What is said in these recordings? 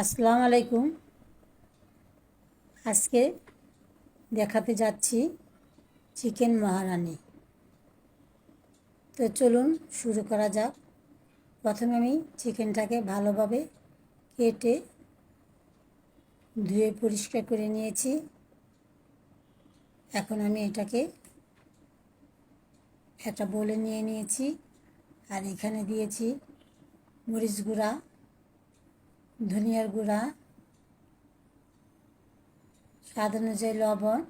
আসসালামু আলাইকুম। আজকে দেখাতে যাচ্ছি চিকেন মহারানি। তো চলুন শুরু করা যাক। প্রথমে আমি চিকেনটাকে ভালোভাবে কেটে ধুয়ে পরিষ্কার করে নিয়েছি। এখন আমি এটাকে একটা বলে নিয়ে নিয়েছি। আর এখানে দিয়েছি মরিচ গুঁড়া। ধনিয়ার গুঁড়া, স্বাদ অনুযায়ী লবণ,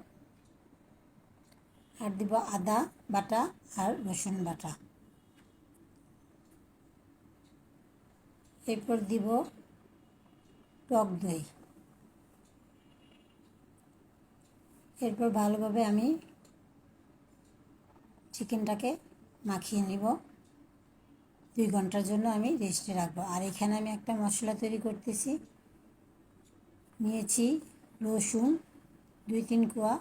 আর দিব আদা বাটা আর রসুন বাটা। এরপর দিব টক দই। এরপর ভালোভাবে আমি চিকেনটাকে মাখিয়ে নিব। দুই ঘণ্টার জন্য আমি রেস্টে রাখব। আর এখানে আমি একটা মশলা তৈরি করতেছি। নিয়েছি রসুন, দুই তিন কোয়া,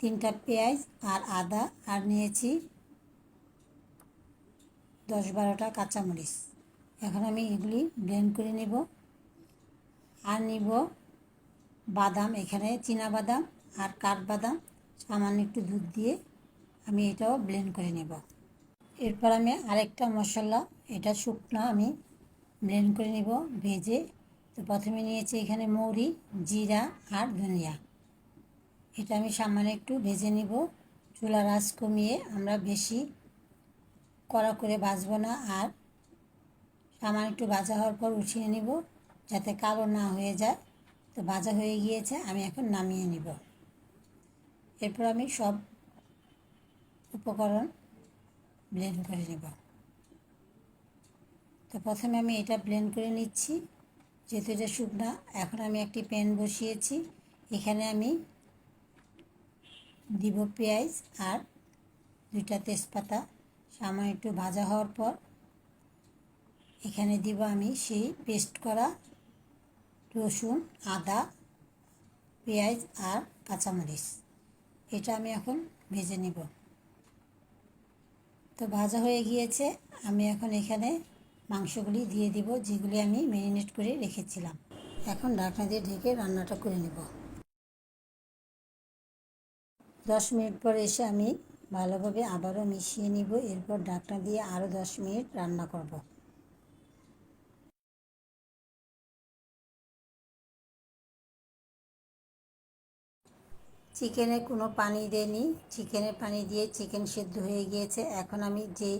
তিনটা পেঁয়াজ আর আদা, আর নিয়েছি দশ বারোটা কাঁচামরিচ। এখন আমি এগুলি ব্লেন্ড করে নেব। আর নিব বাদাম, এখানে চীনা বাদাম আর কাঠবাদাম সামান্য একটু দুধ দিয়ে আমি এটাও ব্লেন্ড করে নেব। এরপর আমি আরেকটা মশলা, এটা শুকনো আমি ব্লেন্ড করে নিব, ভেজে। তো প্রথমে নিয়েছি এখানে মৌরি, জিরা আর ধনিয়া। এটা আমি সামান্য একটু ভেজে নিব। চুলা রাস কমিয়ে আমরা বেশি কড়া করে ভাজবো না আর সামান্য একটু ভাজা হওয়ার পর উঠিয়ে নিব, যাতে কালো না হয়ে যায়। তো ভাজা হয়ে গিয়েছে, আমি এখন নামিয়ে নিব। এরপর আমি সব উপকরণ ব্লেন্ড করে নেব। তো প্রথমে আমি এটা ব্লেন্ড করে নিচ্ছি। যেহেতু এটা শুকনা, এখন আমি একটি প্যান বসিয়েছি। এখানে আমি দিব পেঁয়াজ আর দুইটা তেজপাতা। সামান্য একটু ভাজা হওয়ার পর এখানে দিব আমি সেই পেস্ট করা রসুন, আদা, পেঁয়াজ আর কাঁচামরিচ। এটা আমি এখন ভেজে নিব। তো ভাজা হয়ে গিয়েছে। আমি এখন এখানে মাংসগুলি দিয়ে দিব, যেগুলি আমি ম্যারিনেট করে রেখেছিলাম। এখন ঢাকনা দিয়ে ঢেকে রান্নাটা করে নেব। দশ মিনিট পর এসে আমি ভালোভাবে আবারও মিশিয়ে নিব। এরপর ঢাকনা দিয়ে আরও দশ মিনিট রান্না করব। চিকেনে কোনো পানি দেয়নি। চিকেনের পানি দিয়ে চিকেন সেদ্ধ হয়ে গিয়েছে। এখন আমি যে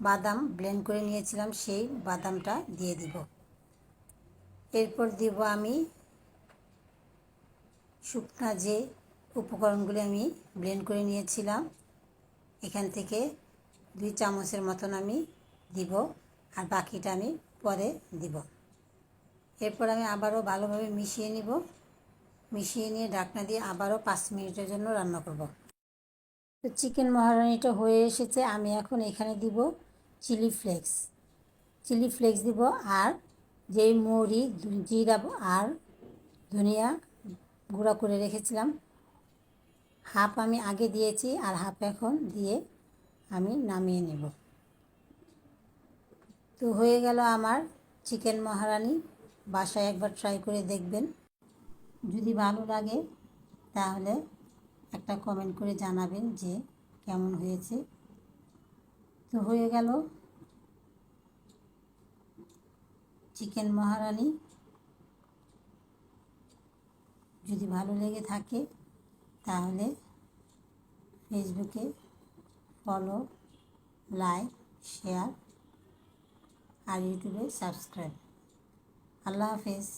বাদাম ব্লেন্ড করে নিয়েছিলাম, সেই বাদামটা দিয়ে দিব। এরপর দিব আমি শুকনা যে উপকরণগুলি আমি ব্লেন্ড করে নিয়েছিলাম, এখান থেকে দুই চামচের মতন আমি দিব আর বাকিটা আমি পরে দিব। এরপর আমি আবারও ভালোভাবে মিশিয়ে নিব। মিশিয়ে নিয়ে ঢাকনা দিয়ে আবারও পাঁচ মিনিটের জন্য রান্না করব। তো চিকেন মহারানিটা হয়ে এসেছে, আমি এখন এখানে দিব চিলি ফ্লেক্স। চিলি ফ্লেক্স দিব আর যেই মৌরি জিরা আর ধনিয়া গুঁড়া করে রেখেছিলাম। হাফ আমি আগে দিয়েছি আর হাফ এখন দিয়ে আমি নামিয়ে নেব। তো হয়ে গেল আমার চিকেন মহারানি, বাসায় একবার ট্রাই করে দেখবেন। যদি ভালো লাগে, তাহলে একটা কমেন্ট করে জানাবেন যে কেমন হয়েছে। তো হয়ে গেল চিকেন মহারানি। যদি ভালো লেগে থাকে, তাহলে ফেসবুকে ফলো লাইক শেয়ার আর ইউটিউবে সাবস্ক্রাইব আল্লাহ হাফেজ।